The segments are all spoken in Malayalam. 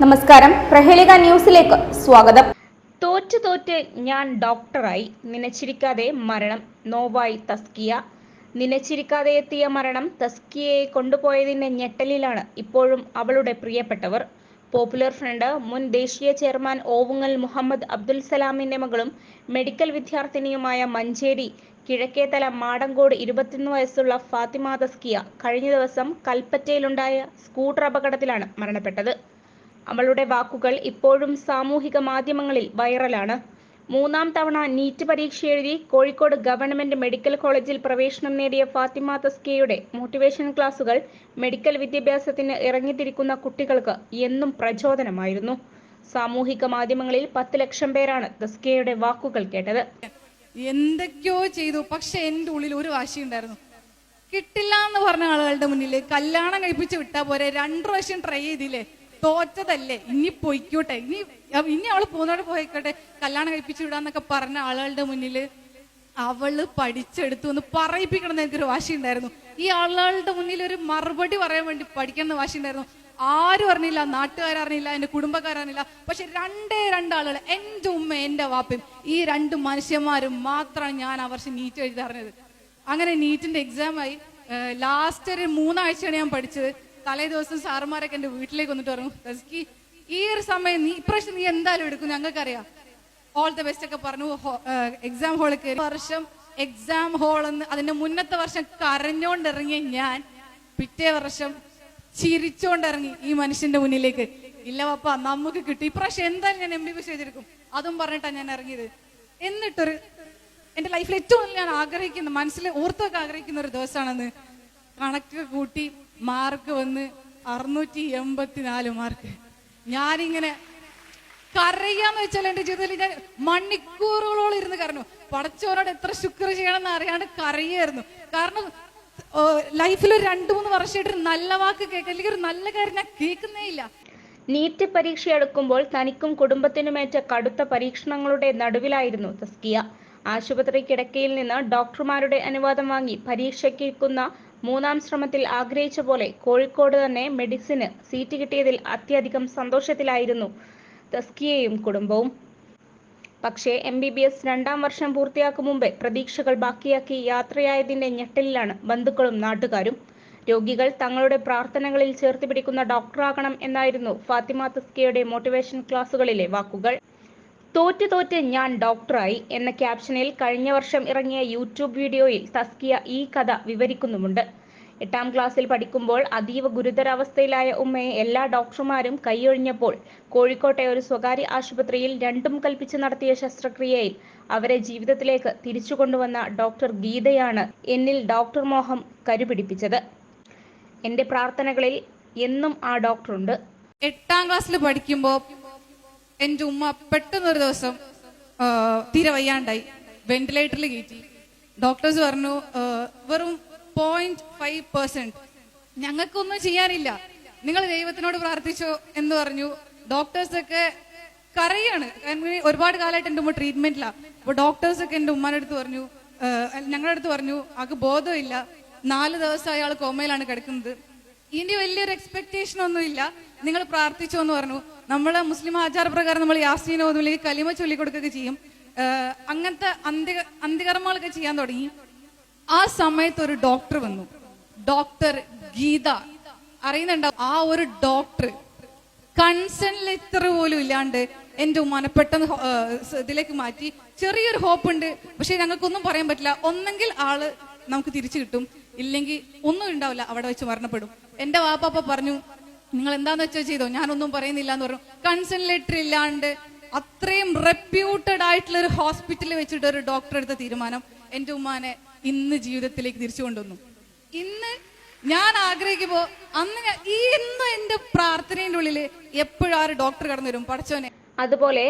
നമസ്കാരം. പ്രഹേളിക ന്യൂസിലേക്ക് സ്വാഗതം. തോറ്റ് തോറ്റ് ഞാൻ ഡോക്ടറായി. നനച്ചിരിക്കാതെ മരണം. നോവായി തസ്കിയ. നനച്ചിരിക്കാതെ എത്തിയ മരണം തസ്കിയയെ കൊണ്ടുപോയതിന്റെ ഞെട്ടലിലാണ് ഇപ്പോഴും അവളുടെ പ്രിയപ്പെട്ടവർ. പോപ്പുലർ ഫ്രണ്ട് മുൻ ദേശീയ ചെയർമാൻ ഓവുങ്ങൽ മുഹമ്മദ് അബ്ദുൽ സലാമിന്റെ മകളും മെഡിക്കൽ വിദ്യാർത്ഥിനിയുമായ മഞ്ചേരി കിഴക്കേതല മാടങ്കോട് ഇരുപത്തിയൊന്ന് വയസ്സുള്ള ഫാത്തിമ തസ്കിയ കഴിഞ്ഞ ദിവസം കൽപ്പറ്റയിലുണ്ടായ സ്കൂട്ടർ അപകടത്തിലാണ് മരണപ്പെട്ടത്. അവളുടെ വാക്കുകൾ ഇപ്പോഴും സാമൂഹിക മാധ്യമങ്ങളിൽ വൈറലാണ്. മൂന്നാം തവണ നീറ്റ് പരീക്ഷ എഴുതി കോഴിക്കോട് ഗവൺമെന്റ് മെഡിക്കൽ കോളേജിൽ പ്രവേശനം നേടിയ ഫാത്തിമ തസ്കിയയുടെ മോട്ടിവേഷൻ ക്ലാസുകൾ മെഡിക്കൽ വിദ്യാഭ്യാസത്തിന് ഇറങ്ങിത്തിരിക്കുന്ന കുട്ടികൾക്ക് എന്നും പ്രചോദനമായിരുന്നു. സാമൂഹിക മാധ്യമങ്ങളിൽ പത്ത് ലക്ഷം പേരാണ് തസ്കിയയുടെ വാക്കുകൾ കേട്ടത്. എന്തൊക്കെയോ ചെയ്തു. പക്ഷെ എന്റെ ഉള്ളിൽ ഒരു വാശി ഉണ്ടായിരുന്നു. കിട്ടില്ല എന്ന് പറഞ്ഞ ആളുകളുടെ മുന്നിൽ കല്യാണം കഴിപ്പിച്ച് വിട്ടാ പോരെ. രണ്ടു പ്രാവശ്യം ട്രൈ ചെയ്തില്ലേ? തോറ്റതല്ലേ? ഇനി പൊയ്ക്കോട്ടെ. ഇനി ഇനി അവൾ പോകുന്നവിടെ പോയിക്കോട്ടെ. കല്യാണം കഴിപ്പിച്ചു വിടാന്നൊക്കെ പറഞ്ഞ ആളുകളുടെ മുന്നിൽ അവൾ പഠിച്ചെടുത്തു എന്ന് പറയിപ്പിക്കണം എനിക്കൊരു വാശി ഉണ്ടായിരുന്നു ഈ ആളുകളുടെ മുന്നിൽ ഒരു മറുപടി പറയാൻ വേണ്ടി പഠിക്കണം എന്ന് വാശി ഉണ്ടായിരുന്നു ആരും അറിഞ്ഞില്ല നാട്ടുകാരറിഞ്ഞില്ല എന്റെ കുടുംബക്കാരറിഞ്ഞില്ല. പക്ഷെ രണ്ടേ രണ്ടാളുകൾ എന്റെ ഉമ്മ എന്റെ വാപ്പയും ഈ രണ്ട് മനുഷ്യന്മാരും മാത്രമാണ് ഞാൻ ആ വർഷം നീറ്റ് എഴുതി അറിഞ്ഞത്. അങ്ങനെ നീറ്റിന്റെ എക്സാം ആയി ലാസ്റ്റ് ഒരു മൂന്നാഴ്ചയാണ് ഞാൻ പഠിച്ചത്. തലേ ദിവസം സാറുമാരൊക്കെ എന്റെ വീട്ടിലേക്ക് വന്നിട്ട് പറഞ്ഞു തസ്കി ഈ ഒരു സമയം നീ ഇപ്രാവശ്യം നീ എന്തായാലും എടുക്കും ഞങ്ങൾക്കറിയാം. ഓൾ ദ ബെസ്റ്റ് ഒക്കെ പറഞ്ഞു എക്സാം ഹോളിൽ കയറി. വർഷം എക്സാം ഹോൾ എന്ന് അതിന്റെ മുന്നത്തെ വർഷം കരഞ്ഞോണ്ടിറങ്ങിയ ഞാൻ പിറ്റേ വർഷം ചിരിച്ചോണ്ടിറങ്ങി ഈ മനുഷ്യന്റെ മുന്നിലേക്ക്. ഇല്ല പപ്പ നമുക്ക് കിട്ടി. ഇപ്രാവശ്യം എന്തായാലും ഞാൻ എം ബി ബി ചെയ്തെടുക്കും അതും പറഞ്ഞിട്ടാണ് ഞാൻ ഇറങ്ങിയത്. എന്നിട്ടൊരു എന്റെ ലൈഫിൽ ഏറ്റവും ഞാൻ ആഗ്രഹിക്കുന്ന മനസ്സിൽ ഓർത്തൊക്കെ ആഗ്രഹിക്കുന്ന ഒരു ദിവസമാണെന്ന്. കണക്ക് കൂട്ടി മാർക്ക് വന്ന് അറുന്നൂറ്റി എൺപത്തിനാല് മാർക്ക്. ഞാനിങ്ങനെ കരയാന്ന് വെച്ചാൽ എന്റെ ജീവിതത്തിൽ ഞാൻ മണിക്കൂറുകളോളം ഇരുന്ന് കരഞ്ഞു. പടച്ചോനോട് എത്ര ശുക്ർ ചെയ്യണമെന്ന് അറിയാണ്ട് കരയായിരുന്നു. കാരണം ലൈഫിൽ ഒരു രണ്ടു മൂന്ന് വർഷമായിട്ട് നല്ല വാക്ക് കേൾക്കുക അല്ലെങ്കിൽ ഒരു നല്ല കാര്യം ഞാൻ കേൾക്കുന്നേ ഇല്ല. നീറ്റ് പരീക്ഷ അടുക്കുമ്പോൾ തനിക്കും കുടുംബത്തിനുമേറ്റ കടുത്ത പരീക്ഷണങ്ങളുടെ നടുവിലായിരുന്നു തസ്കിയ. ആശുപത്രി കിടക്കയിൽ നിന്ന് ഡോക്ടർമാരുടെ അനുവാദം വാങ്ങി പരീക്ഷയ്ക്കുന്ന മൂന്നാം ശ്രമത്തിൽ ആഗ്രഹിച്ച പോലെ കോഴിക്കോട് തന്നെ മെഡിസിന് സീറ്റ് കിട്ടിയതിൽ അത്യധികം സന്തോഷത്തിലായിരുന്നു തസ്കിയയും കുടുംബവും. പക്ഷേ എം ബി ബി എസ് രണ്ടാം വർഷം പൂർത്തിയാക്കും മുമ്പേ പ്രതീക്ഷകൾ ബാക്കിയാക്കി യാത്രയായതിന്റെ ഞെട്ടലിലാണ് ബന്ധുക്കളും നാട്ടുകാരും. രോഗികൾ തങ്ങളുടെ പ്രാർത്ഥനകളിൽ ചേർത്ത് പിടിക്കുന്ന ഡോക്ടറാകണം എന്നായിരുന്നു ഫാത്തിമ തസ്കിയയുടെ മോട്ടിവേഷൻ ക്ലാസുകളിലെ വാക്കുകൾ. തോറ്റ് തോറ്റ് ഞാൻ ഡോക്ടറായി എന്ന ക്യാപ്ഷനിൽ കഴിഞ്ഞ വർഷം ഇറങ്ങിയ യൂട്യൂബ് വീഡിയോയിൽ തസ്കിയ ഈ കഥ വിവരിക്കുന്നുമുണ്ട്. എട്ടാം ക്ലാസ്സിൽ പഠിക്കുമ്പോൾ അതീവ ഗുരുതരാവസ്ഥയിലായ ഉമ്മയെ എല്ലാ ഡോക്ടർമാരും കൈയൊഴിഞ്ഞപ്പോൾ കോഴിക്കോട്ടെ ഒരു സ്വകാര്യ ആശുപത്രിയിൽ രണ്ടും കൽപ്പിച്ച് നടത്തിയ ശസ്ത്രക്രിയയിൽ അവരെ ജീവിതത്തിലേക്ക് തിരിച്ചു കൊണ്ടുവന്ന ഡോക്ടർ ഗീതയാണ് എന്നിൽ ഡോക്ടർ മോഹം കരുപിടിപ്പിച്ചത്. എന്റെ പ്രാർത്ഥനകളിൽ എന്നും ആ ഡോക്ടറുണ്ട്. എട്ടാം ക്ലാസ്സിൽ പഠിക്കുമ്പോൾ എന്റെ ഉമ്മ പെട്ടെന്നൊരു ദിവസം തീരെ വയ്യാണ്ടായി. വെന്റിലേറ്ററിൽ കയറ്റി. ഡോക്ടേഴ്സ് പറഞ്ഞു വെറും പോയിന്റ് ഫൈവ് പെർസെന്റ് ഞങ്ങൾക്കൊന്നും ചെയ്യാനില്ല. നിങ്ങൾ ദൈവത്തിനോട് പ്രാർത്ഥിച്ചോ എന്ന് പറഞ്ഞു. ഡോക്ടേഴ്സൊക്കെ കറിയാണ് ഒരുപാട് കാലമായിട്ട് എന്റെ ഉമ്മ ട്രീറ്റ്മെന്റിലാണ് അപ്പൊ ഡോക്ടേഴ്സൊക്കെ എന്റെ ഉമ്മാന്റെ അടുത്ത് പറഞ്ഞു ഞങ്ങളുടെ അടുത്ത് പറഞ്ഞു ആൾക്ക് ബോധമില്ല. നാല് ദിവസം അയാൾ കോമയിലാണ് കിടക്കുന്നത്. ഇനി വലിയൊരു എക്സ്പെക്ടേഷൻ ഒന്നുമില്ല നിങ്ങൾ പ്രാർത്ഥിച്ചോ എന്ന് പറഞ്ഞു. നമ്മളെ മുസ്ലിം ആചാരപ്രകാരം നമ്മൾ യാസീൻ ഓതുമില്ലെങ്കിൽ കലിമ ചൊല്ലിക്കൊടുക്കുകയൊക്കെ ചെയ്യും. അങ്ങനത്തെ അന്ത്യ അന്ത്യകർമ്മങ്ങളൊക്കെ ചെയ്യാൻ തുടങ്ങി. ആ സമയത്ത് ഒരു ഡോക്ടർ വന്നു. ഡോക്ടർ ഗീത. അറിയുന്നുണ്ടാവും ആ ഒരു ഡോക്ടർ കൺസേൺ ഇത്ര പോലും ഇല്ലാണ്ട് എന്റെ ഉമ്മാനെ പെട്ടെന്ന് ഇതിലേക്ക് മാറ്റി. ചെറിയൊരു ഹോപ്പ് ഉണ്ട്. പക്ഷെ ഞങ്ങൾക്കൊന്നും പറയാൻ പറ്റില്ല. ഒന്നെങ്കിൽ ആൾ നമുക്ക് തിരിച്ചു കിട്ടും. ഇല്ലെങ്കിൽ ഒന്നും ഉണ്ടാവില്ല അവിടെ വെച്ച് മരണപ്പെടും. എന്റെ വാപ്പാപ്പ പറഞ്ഞു നിങ്ങൾ എന്താന്ന് വെച്ചാൽ ചെയ്തോ? ഞാനൊന്നും പറയുന്നില്ല എന്ന് പറഞ്ഞു. കൺസൺ ലെറ്റർ ഇല്ലാണ്ട് അത്രയും റെപ്യൂട്ടഡ് ആയിട്ടുള്ള ഒരു ഹോസ്പിറ്റലിൽ വെച്ചിട്ട് ഒരു ഡോക്ടർ എടുത്ത തീരുമാനം എന്റെ ഉമ്മാനെ ഇന്ന് ജീവിതത്തിലേക്ക് തിരിച്ചു കൊണ്ടുവന്നു. ഇന്ന് ഞാൻ ആഗ്രഹിക്കുമ്പോ അന്ന് ഈ ഇന്ന് എന്റെ പ്രാർത്ഥനയുടെ ഉള്ളിൽ എപ്പോഴും ആ ഒരു ഡോക്ടർ കടന്നു വരും. പഠിച്ചോനെ അതുപോലെ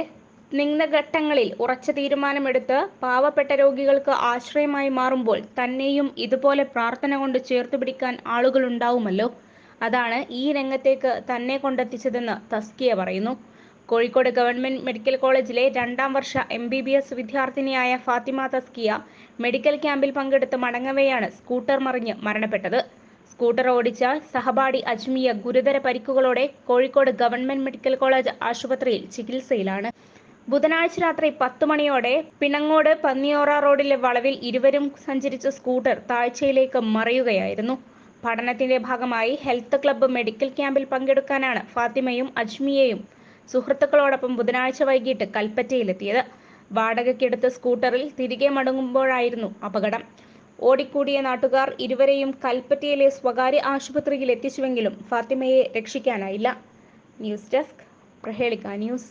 നിമ്നഘട്ടങ്ങളിൽ ഉറച്ച തീരുമാനമെടുത്ത് പാവപ്പെട്ട രോഗികൾക്ക് ആശ്രയമായി മാറുമ്പോൾ തന്നെയും ഇതുപോലെ പ്രാർത്ഥന കൊണ്ട് ചേർത്ത് പിടിക്കാൻ ആളുകളുണ്ടാവുമല്ലോ. അതാണ് ഈ രംഗത്തേക്ക് തന്നെ കൊണ്ടെത്തിച്ചതെന്ന് തസ്കിയ പറയുന്നു. കോഴിക്കോട് ഗവൺമെന്റ് മെഡിക്കൽ കോളേജിലെ രണ്ടാം വർഷ എം ബി ബി എസ് വിദ്യാർത്ഥിനിയായ ഫാത്തിമ തസ്കിയ മെഡിക്കൽ ക്യാമ്പിൽ പങ്കെടുത്ത് മടങ്ങവെയാണ് സ്കൂട്ടർ മറിഞ്ഞ് മരണപ്പെട്ടത്. സ്കൂട്ടർ ഓടിച്ച സഹപാഠി അജ്മിയ ഗുരുതര പരിക്കുകളോടെ കോഴിക്കോട് ഗവൺമെന്റ് മെഡിക്കൽ കോളേജ് ആശുപത്രിയിൽ ചികിത്സയിലാണ്. ബുധനാഴ്ച രാത്രി പത്ത് മണിയോടെ പിണങ്ങോട് പന്നിയോറ റോഡിലെ വളവിൽ ഇരുവരും സഞ്ചരിച്ച സ്കൂട്ടർ താഴ്ചയിലേക്ക് മറിയുകയായിരുന്നു. പഠനത്തിന്റെ ഭാഗമായി ഹെൽത്ത് ക്ലബ്ബ് മെഡിക്കൽ ക്യാമ്പിൽ പങ്കെടുക്കാനാണ് ഫാത്തിമയും അജ്മിയയും സുഹൃത്തുക്കളോടൊപ്പം ബുധനാഴ്ച വൈകിട്ട് കൽപ്പറ്റയിലെത്തിയത്. വാടകയ്ക്കെടുത്ത സ്കൂട്ടറിൽ തിരികെ മടങ്ങുമ്പോഴായിരുന്നു അപകടം. ഓടിക്കൂടിയ നാട്ടുകാർ ഇരുവരെയും കൽപ്പറ്റയിലെ സ്വകാര്യ ആശുപത്രിയിൽ എത്തിച്ചുവെങ്കിലും ഫാത്തിമയെ രക്ഷിക്കാനായില്ല. News desk Prahelika news.